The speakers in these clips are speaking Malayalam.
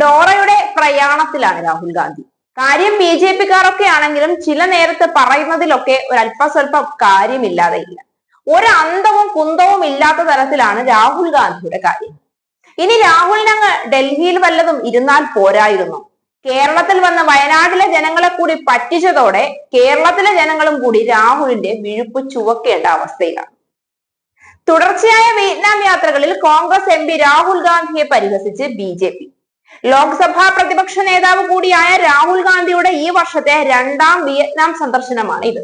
ഡോറയുടെ പ്രയാണത്തിലാണ് രാഹുൽ ഗാന്ധി. കാര്യം ബി ജെ പിക്കാരൊക്കെ ആണെങ്കിലും ചില നേരത്ത് പറയുന്നതിലൊക്കെ ഒരു അല്പസ്വല്പം കാര്യമില്ലാതെ ഇല്ല. ഒരു കുന്തവും ഇല്ലാത്ത തരത്തിലാണ് രാഹുൽ ഗാന്ധിയുടെ കാര്യം. ഇനി രാഹുലിനങ്ങ് ഡൽഹിയിൽ വല്ലതും ഇരുന്നാൽ പോരായിരുന്നു? കേരളത്തിൽ വന്ന വയനാട്ടിലെ ജനങ്ങളെ കൂടി പറ്റിച്ചതോടെ കേരളത്തിലെ ജനങ്ങളും കൂടി രാഹുലിന്റെ വിഴുപ്പ് ചുവക്കേണ്ട അവസ്ഥയിലാണ്. തുടർച്ചയായ വിയറ്റ്നാം യാത്രകളിൽ കോൺഗ്രസ് എം രാഹുൽ ഗാന്ധിയെ പരിഹസിച്ച് ബി ലോക്സഭാ പ്രതിപക്ഷ നേതാവ് കൂടിയായ രാഹുൽ ഗാന്ധിയുടെ ഈ വർഷത്തെ രണ്ടാം വിയറ്റ്നാം സന്ദർശനമാണ് ഇത്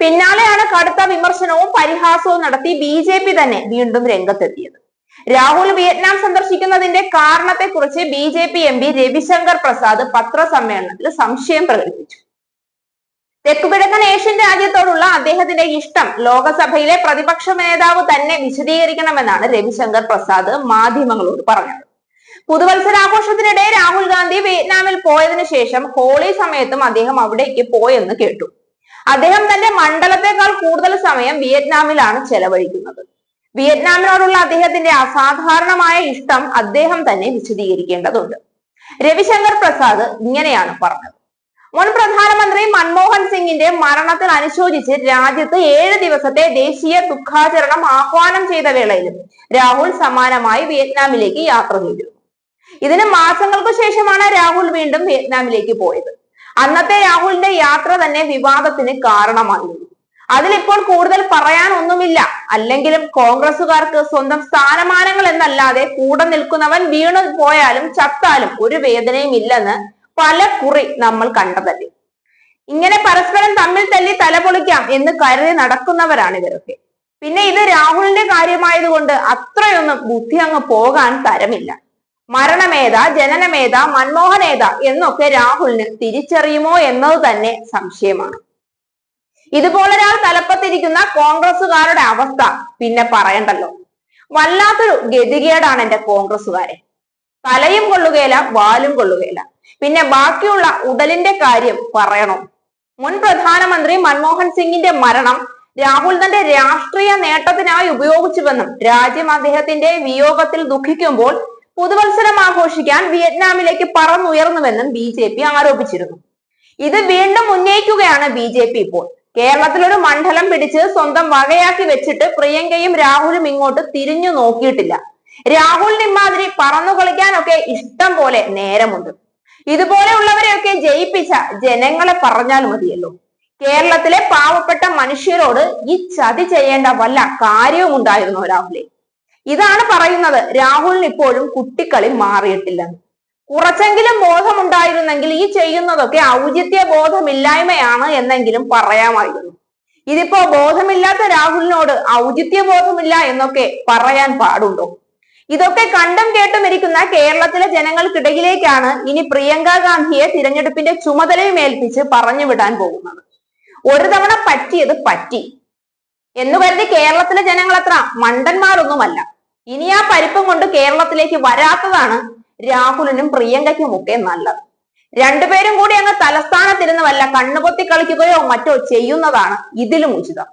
പിന്നാലെയാണ് കടുത്ത വിമർശനവും പരിഹാസവും നടത്തി ബി ജെ പി തന്നെ വീണ്ടും രംഗത്തെത്തിയത്. രാഹുൽ വിയറ്റ്നാം സന്ദർശിക്കുന്നതിന്റെ കാരണത്തെക്കുറിച്ച് B J P M P Ravishankar Prasad പത്രസമ്മേളനത്തിൽ സംശയം പ്രകടിപ്പിച്ചു. തെക്കുകിഴക്കൻ ഏഷ്യൻ രാജ്യത്തോടുള്ള അദ്ദേഹത്തിന്റെ ഇഷ്ടം ലോകസഭയിലെ പ്രതിപക്ഷ നേതാവ് തന്നെ വിശദീകരിക്കണമെന്നാണ് രവിശങ്കർ പ്രസാദ് മാധ്യമങ്ങളോട് പറഞ്ഞത്. പുതുവത്സരാഘോഷത്തിനിടെ രാഹുൽ ഗാന്ധി വിയറ്റ്നാമിൽ പോയതിനു ശേഷം ഹോളി സമയത്തും അദ്ദേഹം അവിടേക്ക് പോയെന്ന് കേട്ടു. അദ്ദേഹം തന്റെ മണ്ഡലത്തെക്കാൾ കൂടുതൽ സമയം വിയറ്റ്നാമിലാണ് ചെലവഴിക്കുന്നത്. വിയറ്റ്നാമിനോടുള്ള അദ്ദേഹത്തിന്റെ അസാധാരണമായ ഇഷ്ടം അദ്ദേഹം തന്നെ വിശദീകരിക്കേണ്ടതുണ്ട്. രവിശങ്കർ പ്രസാദ് ഇങ്ങനെയാണ് പറഞ്ഞത്. മുൻ പ്രധാനമന്ത്രി മൻമോഹൻ സിംഗിന്റെ മരണത്തിൽ അനുശോചിച്ച് രാജ്യത്ത് ഏഴ് ദിവസത്തെ ദേശീയ ദുഃഖാചരണം ആഹ്വാനം ചെയ്ത വേളയിലും രാഹുൽ സമാനമായി വിയറ്റ്നാമിലേക്ക് യാത്ര ചെയ്തിരുന്നു ഇതിന് മാസങ്ങൾക്ക് ശേഷമാണ് രാഹുൽ വീണ്ടും വിയറ്റ്നാമിലേക്ക് പോയത്. അന്നത്തെ രാഹുലിന്റെ യാത്ര തന്നെ വിവാദത്തിന് കാരണമായിരുന്നു. അതിലിപ്പോൾ കൂടുതൽ പറയാനൊന്നുമില്ല. അല്ലെങ്കിലും കോൺഗ്രസുകാർക്ക് സ്വന്തം സ്ഥാനമാനങ്ങൾ എന്നല്ലാതെ കൂടെ നിൽക്കുന്നവൻ വീണു പോയാലും ചത്താലും ഒരു വേദനയും ഇല്ലെന്ന് പല കുറി നമ്മൾ കണ്ടതല്ലേ. ഇങ്ങനെ പരസ്പരം തമ്മിൽ തല്ലി തലപൊളിക്കാം എന്ന് കരുതി നടക്കുന്നവരാണ് ഇവരൊക്കെ. പിന്നെ ഇത് രാഹുലിന്റെ കാര്യമായതുകൊണ്ട് അത്രയൊന്നും ബുദ്ധി അങ്ങ് പോകാൻ തരമില്ല. മരണമേത ജനനമേത മൻമോഹനേത എന്നൊക്കെ രാഹുലിന് തിരിച്ചറിയുമോ എന്നത് തന്നെ സംശയമാണ്. ഇതുപോലൊരാൾ തലപ്പത്തിരിക്കുന്ന കോൺഗ്രസുകാരുടെ അവസ്ഥ പിന്നെ പറയണ്ടല്ലോ. വല്ലാത്തൊരു ഗതികേടാണ് എന്റെ കോൺഗ്രസുകാരെ തലയും കൊള്ളുകയില്ല വാലും കൊള്ളുകയില്ല പിന്നെ ബാക്കിയുള്ള ഉടലിന്റെ കാര്യം പറയണോ? മുൻ പ്രധാനമന്ത്രി മൻമോഹൻ സിംഗിന്റെ മരണം രാഹുൽ തന്റെ രാഷ്ട്രീയ നേട്ടത്തിനായി ഉപയോഗിച്ചുവെന്നും രാജ്യം അദ്ദേഹത്തിന്റെ വിയോഗത്തിൽ ദുഃഖിക്കുമ്പോൾ പുതുവത്സരം ആഘോഷിക്കാൻ വിയറ്റ്നാമിലേക്ക് പറന്നുയർന്നുവെന്നും ബി ജെ പി ആരോപിച്ചിരുന്നു. ഇത് വീണ്ടും ഉന്നയിക്കുകയാണ് ബി ജെ പി ഇപ്പോൾ. കേരളത്തിൽ ഒരു മണ്ഡലം പിടിച്ച് സ്വന്തം വകയാക്കി വെച്ചിട്ട് പ്രിയങ്കയും രാഹുലും ഇങ്ങോട്ട് തിരിഞ്ഞു നോക്കിയിട്ടില്ല. രാഹുലിന് ഇമാതിരി പറന്നു കളിക്കാനൊക്കെ ഇഷ്ടം പോലെ നേരമുണ്ട്. ഇതുപോലെയുള്ളവരെയൊക്കെ ജയിപ്പിച്ച ജനങ്ങളെ പറഞ്ഞാൽ മതിയല്ലോ. കേരളത്തിലെ പാവപ്പെട്ട മനുഷ്യരോട് ഈ ചതി ചെയ്യേണ്ട വല്ല കാര്യവും ഉണ്ടായിരുന്നു രാഹുലെ? ഇതാണ് പറയുന്നത്. രാഹുലിന് ഇപ്പോഴും കുട്ടിക്കളി മാറിയിട്ടില്ലെന്ന് കുറച്ചെങ്കിലും ബോധമുണ്ടായിരുന്നെങ്കിൽ ഈ ചെയ്യുന്നതൊക്കെ ഔചിത്യ ബോധമില്ലായ്മയാണ് എന്നെങ്കിലും പറയാമായിരുന്നു. ഇതിപ്പോ ബോധമില്ലാത്ത രാഹുലിനോട് ഔചിത്യ ബോധമില്ല എന്നൊക്കെ പറയാൻ പാടുണ്ടോ? ഇതൊക്കെ കണ്ടും കേട്ടും ഇരിക്കുന്ന കേരളത്തിലെ ജനങ്ങൾക്കിടയിലേക്കാണ് ഇനി പ്രിയങ്ക ഗാന്ധിയെ തിരഞ്ഞെടുപ്പിന്റെ ചുമതലയും ഏൽപ്പിച്ച് പറഞ്ഞു വിടാൻ പോകുന്നത്. ഒരു തവണ പറ്റിയത് പറ്റി. എന്ന് കരുതി കേരളത്തിലെ ജനങ്ങൾ അത്ര മണ്ടന്മാരൊന്നുമല്ല. ഇനി ആ പരിപ്പം കൊണ്ട് കേരളത്തിലേക്ക് വരാത്തതാണ് രാഹുലിനും പ്രിയങ്കയ്ക്കും ഒക്കെ നല്ലത്. രണ്ടുപേരും കൂടി അങ്ങ് തലസ്ഥാനത്തിരുന്ന് വല്ല കണ്ണുപൊത്തി കളിക്കുകയോ മറ്റോ ചെയ്യുന്നതാണ് ഇതിലും ഉചിതം.